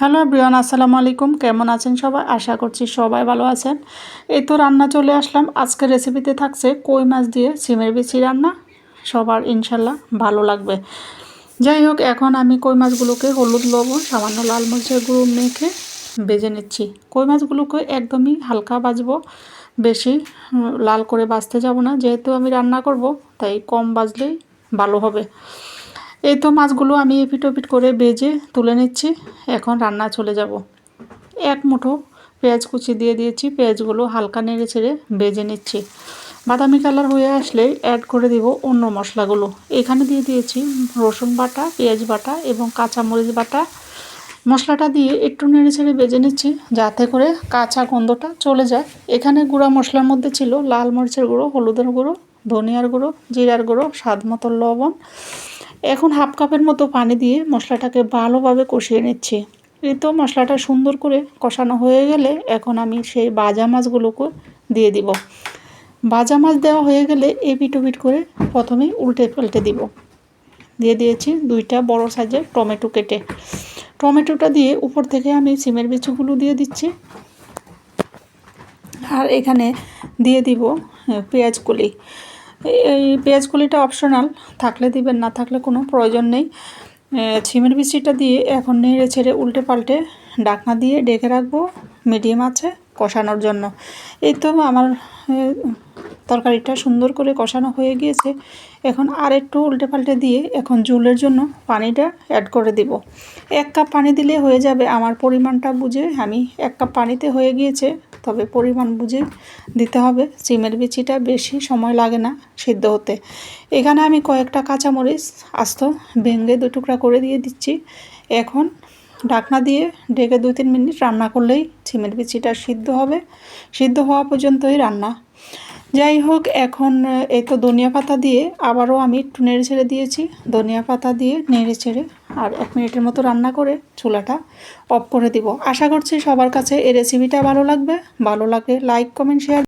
Hello Brian আসসালামু আলাইকুম। কেমন আছেন সবাই? আশা করছি সবাই ভালো আছেন। এই তো রান্না চলে আসলাম। আজকের রেসিপিতে থাকছে কই মাছ দিয়ে সিমের বিচি রান্না। সবার ইনশাল্লাহ ভালো লাগবে। যাই হোক, এখন আমি কই মাছগুলোকে হলুদ, লবণ, সামান্য লাল মরিচের গুঁড়ো মেখে বেজে নিচ্ছি। কই মাছগুলোকে একদমই হালকা বাজবো বেশি লাল করে বাজতে যাব না। যেহেতু আমি রান্না করব, তাই কম বাজলেই ভালো হবে। এই তো মাছগুলো আমি এপিট ওপিট করে বেজে তুলে নিচ্ছি। এখন রান্না চলে যাব। এক মুঠো পেঁয়াজ কুচি দিয়ে দিয়েছি। পেঁয়াজগুলো হালকা নেড়ে ছেড়ে বেজে নিচ্ছি। বাদামি কালার হয়ে আসলে অ্যাড করে দিব অন্য মশলাগুলো। এখানে দিয়ে দিয়েছি রসুন বাটা, পেঁয়াজ বাটা এবং কাঁচামরিচ বাটা। মশলাটা দিয়ে একটু নেড়ে ছেড়ে বেজে নিচ্ছি যাতে করে কাঁচা গন্ধটা চলে যায়। এখানে গুঁড়া মশলার মধ্যে ছিল লাল মরিচের গুঁড়ো, হলুদের গুঁড়ো ধনিয়ার গুঁড়ো জিরার গুঁড়ো স্বাদ মতো লবণ। এখন হাফ কাপের মতো পানি দিয়ে মশলাটাকে ভালোভাবে কষিয়ে নিচ্ছি। তো মশলাটা সুন্দর করে কষানো হয়ে গেলে এখন আমি সেই বাজা মাছগুলোকে দিয়ে দিব। বাজা মাছ দেওয়া হয়ে গেলে এপিট ওপিট করে প্রথমেই উল্টে পাল্টে দিব। দিয়ে দিয়েছি দুইটা বড় সাইজের টমেটো কেটে। টমেটোটা দিয়ে উপর থেকে আমি সিমের বিচুগুলো দিয়ে দিচ্ছি। আর এখানে দিয়ে দিব আহ, পেঁয়াজ কলি এই পেঁয়াজ কলিটা অপশনাল থাকলে দিবেন, না থাকলে কোনো প্রয়োজন নেই। ছিমের বিচিটা দিয়ে এখন নেড়ে ছেড়ে উল্টে পাল্টে ডাকনা দিয়ে ডেকে রাখব মিডিয়াম আছে, কষানোর জন্য। এই তো আমার তরকারিটা সুন্দর করে কষানো হয়ে গিয়েছে। এখন আর একটু উল্টে পাল্টে দিয়ে এখন জুলের জন্য পানিটা অ্যাড করে দিব। এক কাপ পানি দিলে হয়ে যাবে, আমার পরিমাণটা বুঝে আমি এক কাপ পানিতে হয়ে গিয়েছে। তবে পরিমাণ বুঝে দিতে হবে। সিমের বিচিটা বেশি সময় লাগে না সিদ্ধ হতে। এখানে আমি কয়েকটা কাঁচামরিচ আস্ত ভেঙে দু টুকরা করে দিয়ে দিচ্ছি। এখন ঢাকনা দিয়ে ডেকে দুই তিন মিনিট রান্না করলেই সিমের বিচিটা সিদ্ধ হবে। সিদ্ধ হওয়া পর্যন্তই রান্না। যাই হোক, এখন এই তো ধনিয়া পাতা দিয়ে আবারও আমি একটু নেড়ে ছেড়ে দিয়েছি। ধনিয়া পাতা দিয়ে নেড়ে ছেড়ে আর এক মিনিটের মতো রান্না করে চুলাটা অফ করে দিব। আশা করছি সবার কাছে এই রেসিপিটা ভালো লাগবে। ভালো লাগে লাইক কমেন্ট শেয়ার